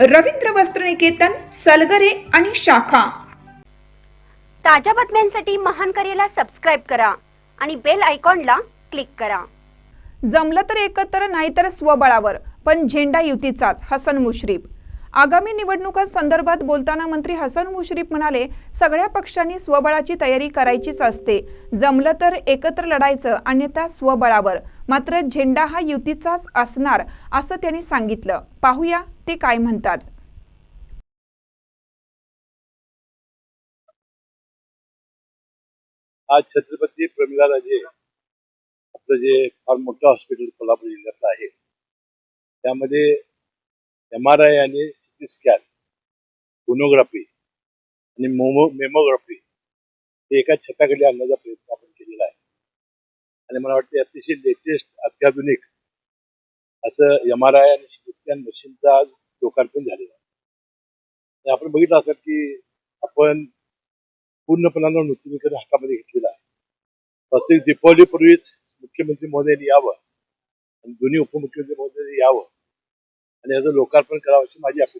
रवींद्र वस्त्रनिकेतन सलगरे आणि शाखा. ताज्या बातम्यांसाठी महान करेला सबस्क्राईब करा आणि बेल आयकॉनला क्लिक करा. जमलं तर एकत्र नाहीतर स्वबळावर पण झेंडा युतीचाच हसन मुश्रीफ. आगामी निवडणुकांसंदर्भात बोलताना मंत्री हसन मुश्रीफ म्हणाले सगळ्या पक्षांनी स्वबळाची तयारी करायचीच असते. जमलं तर एकत्र लढायचं अन्यथा स्वबळावर. मात्र झेंडा हा युतीचाच असणार असं त्यांनी सांगितलं. पाहूया ते काय म्हणतात. आज छत्रपती प्रमिलाराजे आपलं जे फार मोठं हॉस्पिटल कोल्हापूर जिल्ह्यातलं आहे. त्यामध्ये एम आर आय आणि सिटी स्कॅन सोनोग्राफी आणि मोमो मेमोग्राफी हे एका छताखाली आणण्याचा प्रयत्न आपण आणि मला वाटतं अतिशय लेटेस्ट अत्याधुनिक असं एम आर आय आणि सिटी स्कॅन मशीनचं आज लोकार्पण झालेलं आहे. आपण बघितलं असेल की आपण पूर्णपणानं नूतनीकरण हातामध्ये घेतलेलं आहे. वास्तविक दीपावलीपूर्वीच मुख्यमंत्री महोदयांनी यावं आणि दोन्ही उपमुख्यमंत्री महोदयांनी यावं आणि याचं लोकार्पण करावं अशी माझी अपेक्षा